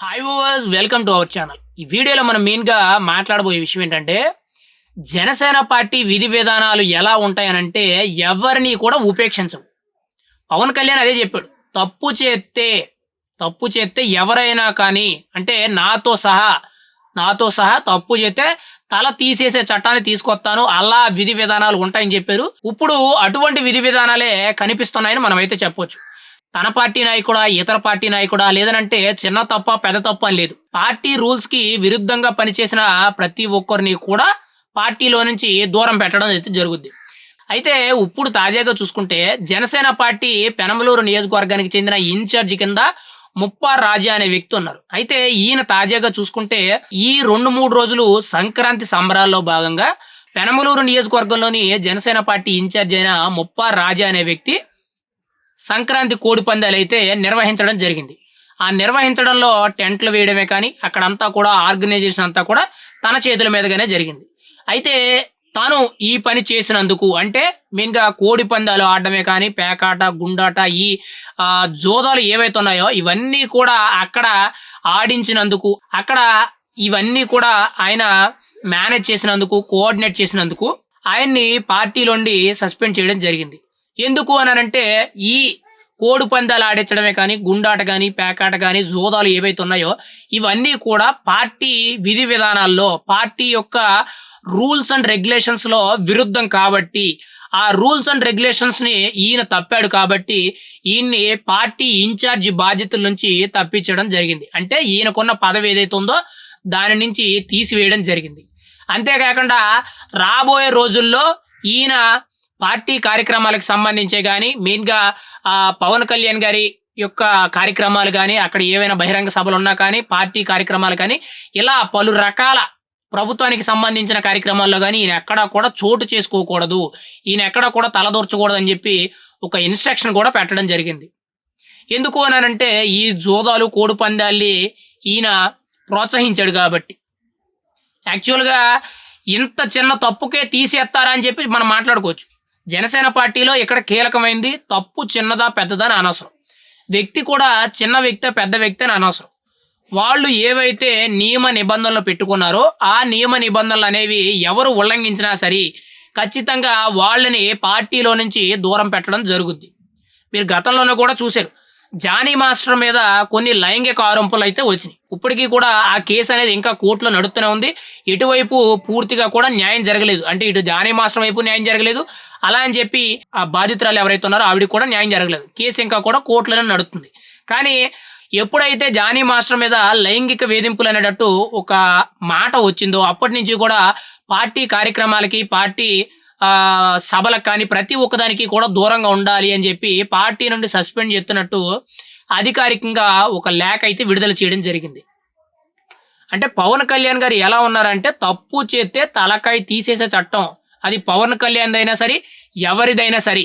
Hi viewers welcome to our channel ఈ వీడియోలో మనం మెయిన్గా మాట్లాడబోయే విషయం ఏంటంటే జనసేన పార్టీ విధి విధానాలు ఎలా ఉంటాయనంటే ఎవరిని కూడా ఉపేక్షించవు. పవన్ కళ్యాణ్ అదే చెప్పాడు. తప్పు చేస్తే తప్పు చేస్తే ఎవరైనా కానీ అంటే నాతో సహా నాతో సహా తప్పు చేస్తే తల తీసేసే చట్టాన్ని తీసుకొస్తాను అలా విధి విధానాలు ఉంటాయని చెప్పారు. ఇప్పుడు అటువంటి విధి విధానాలే కనిపిస్తున్నాయని మనమైతే చెప్పొచ్చు. తన పార్టీ నాయకుడా ఇతర పార్టీ నాయకుడా లేదనంటే చిన్న తప్ప పెద్ద తప్ప అని లేదు. పార్టీ రూల్స్కి విరుద్ధంగా పనిచేసిన ప్రతి ఒక్కరిని కూడా పార్టీలో నుంచి దూరం పెట్టడం అయితే జరుగుద్ది. అయితే ఇప్పుడు తాజాగా చూసుకుంటే జనసేన పార్టీ పెనమలూరు నియోజకవర్గానికి చెందిన ఇన్ఛార్జి కింద ముప్పా రాజా అనే వ్యక్తి ఉన్నారు. అయితే ఈయన తాజాగా చూసుకుంటే ఈ రెండు మూడు రోజులు సంక్రాంతి సంబరాల్లో భాగంగా పెనమలూరు నియోజకవర్గంలోని జనసేన పార్టీ ఇన్ఛార్జ్ అయిన ముప్పా రాజా అనే వ్యక్తి సంక్రాంతి కోడి పందాలు అయితే నిర్వహించడం జరిగింది. ఆ నిర్వహించడంలో టెంట్లు వేయడమే కానీ అక్కడంతా కూడా ఆర్గనైజేషన్ అంతా కూడా తన చేతుల మీదుగానే జరిగింది. అయితే తాను ఈ పని చేసినందుకు అంటే మెయిన్గా కోడి పందాలు ఆడడమే కానీ పేకాట గుండాట ఈ జోదాలు ఏవైతే ఉన్నాయో ఇవన్నీ కూడా అక్కడ ఆడించినందుకు అక్కడ ఇవన్నీ కూడా ఆయన మేనేజ్ చేసినందుకు కోఆర్డినేట్ చేసినందుకు ఆయన్ని పార్టీలోండి సస్పెండ్ చేయడం జరిగింది. ఎందుకు అని అంటే ఈ కోడి పందాలు ఆడించడమే కానీ గుండాట కానీ పేకాట కానీ జోదాలు ఏవైతే ఉన్నాయో ఇవన్నీ కూడా పార్టీ విధి విధానాల్లో పార్టీ యొక్క రూల్స్ అండ్ రెగ్యులేషన్స్లో విరుద్ధం కాబట్టి ఆ రూల్స్ అండ్ రెగ్యులేషన్స్ని ఈయన తప్పాడు కాబట్టి ఈయన్ని పార్టీ ఇన్ఛార్జి బాధ్యతల నుంచి తప్పించడం జరిగింది. అంటే ఈయనకున్న పదవి ఏదైతే ఉందో దాని నుంచి తీసివేయడం జరిగింది. అంతేకాకుండా రాబోయే రోజుల్లో ఈయన పార్టీ కార్యక్రమాలకు సంబంధించే కానీ మెయిన్గా ఆ, పవన్ కళ్యాణ్ గారి యొక్క కార్యక్రమాలు కానీ అక్కడ ఏవైనా బహిరంగ సభలు ఉన్నా కానీ పార్టీ కార్యక్రమాలు కానీ ఇలా పలు రకాల ప్రభుత్వానికి సంబంధించిన కార్యక్రమాల్లో కానీ ఈయన ఎక్కడా కూడా చోటు చేసుకోకూడదు. ఈయన ఎక్కడా కూడా తలదూర్చకూడదు అని చెప్పి ఒక ఇన్స్ట్రక్షన్ కూడా పెట్టడం జరిగింది. ఎందుకు అనంటే ఈ జోదాలు కోడి పందాల్ని ఈయన ప్రోత్సహించాడు కాబట్టి. యాక్చువల్గా ఇంత చిన్న తప్పుకే తీసేస్తారా అని చెప్పి మనం మాట్లాడుకోవచ్చు. జనసేన పార్టీలో ఇక్కడ కీలకమైంది తప్పు చిన్నదా పెద్దదా అని అనవసరం. వ్యక్తి కూడా చిన్న వ్యక్తి పెద్ద వ్యక్తి అని అనవసరం. వాళ్ళు ఏవైతే నియమ నిబంధనలు పెట్టుకున్నారో ఆ నియమ నిబంధనలు అనేవి ఎవరు ఉల్లంఘించినా సరే ఖచ్చితంగా వాళ్ళని పార్టీలో నుంచి దూరం పెట్టడం జరుగుద్ది. మీరు గతంలోనే కూడా చూశారు. జానీ మాస్టర్ మీద కొన్ని లైంగిక ఆరోపణలు అయితే వచ్చినాయి. ఇప్పటికీ కూడా ఆ కేసు అనేది ఇంకా కోర్టులో నడుస్తూనే ఉంది. ఇటువైపు పూర్తిగా కూడా న్యాయం జరగలేదు. అంటే ఇటు జానీ మాస్టర్ వైపు న్యాయం జరగలేదు. అలా అని చెప్పి ఆ బాధితురాలు ఎవరైతే ఉన్నారో ఆవిడ కూడా న్యాయం జరగలేదు. కేసు ఇంకా కూడా కోర్టులోనే నడుస్తుంది కానీ ఎప్పుడైతే జానీ మాస్టర్ మీద లైంగిక వేధింపులు అనేటట్టు ఒక మాట వచ్చిందో అప్పటి నుంచి కూడా పార్టీ కార్యక్రమాలకి పార్టీ సభలకు కానీ ప్రతి ఒక్కదానికి కూడా దూరంగా ఉండాలి అని చెప్పి పార్టీ నుండి సస్పెండ్ చేస్తున్నట్టు అధికారికంగా ఒక లేఖ అయితే విడుదల చేయడం జరిగింది. అంటే పవన్ కళ్యాణ్ గారు ఎలా ఉన్నారంటే తప్పు చేస్తే తలకాయ తీసేసే చట్టం. అది పవన్ కళ్యాణ్ అయినా సరే ఎవరిదైనా సరే.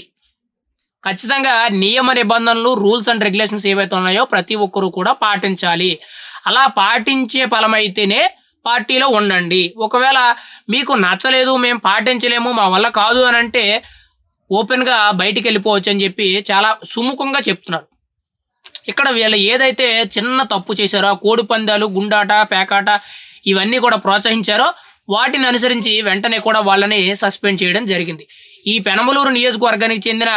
ఖచ్చితంగా నియమ నిబంధనలు రూల్స్ అండ్ రెగ్యులేషన్స్ ఏవైతే ఉన్నాయో ప్రతి ఒక్కరూ కూడా పాటించాలి. అలా పాటించే ఫలమైతేనే పార్టీలో ఉండండి. ఒకవేళ మీకు నచ్చలేదు మేము పాటించలేము మా వల్ల కాదు అని అంటే ఓపెన్గా బయటికి వెళ్ళిపోవచ్చు అని చెప్పి చాలా సుముఖంగా చెప్తున్నారు. ఇక్కడ వీళ్ళు ఏదైతే చిన్న తప్పు చేశారో కోడి పందాలు గుండాట పేకాట ఇవన్నీ కూడా ప్రోత్సహించారో వాటిని అనుసరించి వెంటనే కూడా వాళ్ళని సస్పెండ్ చేయడం జరిగింది. ఈ పెనమలూరు నియోజకవర్గానికి చెందిన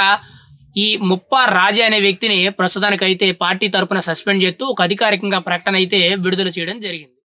ఈ ముప్ప రాజా అనే వ్యక్తిని ప్రస్తుతానికైతే పార్టీ తరపున సస్పెండ్ చేస్తూ ఒక అధికారికంగా ప్రకటన అయితే విడుదల చేయడం జరిగింది.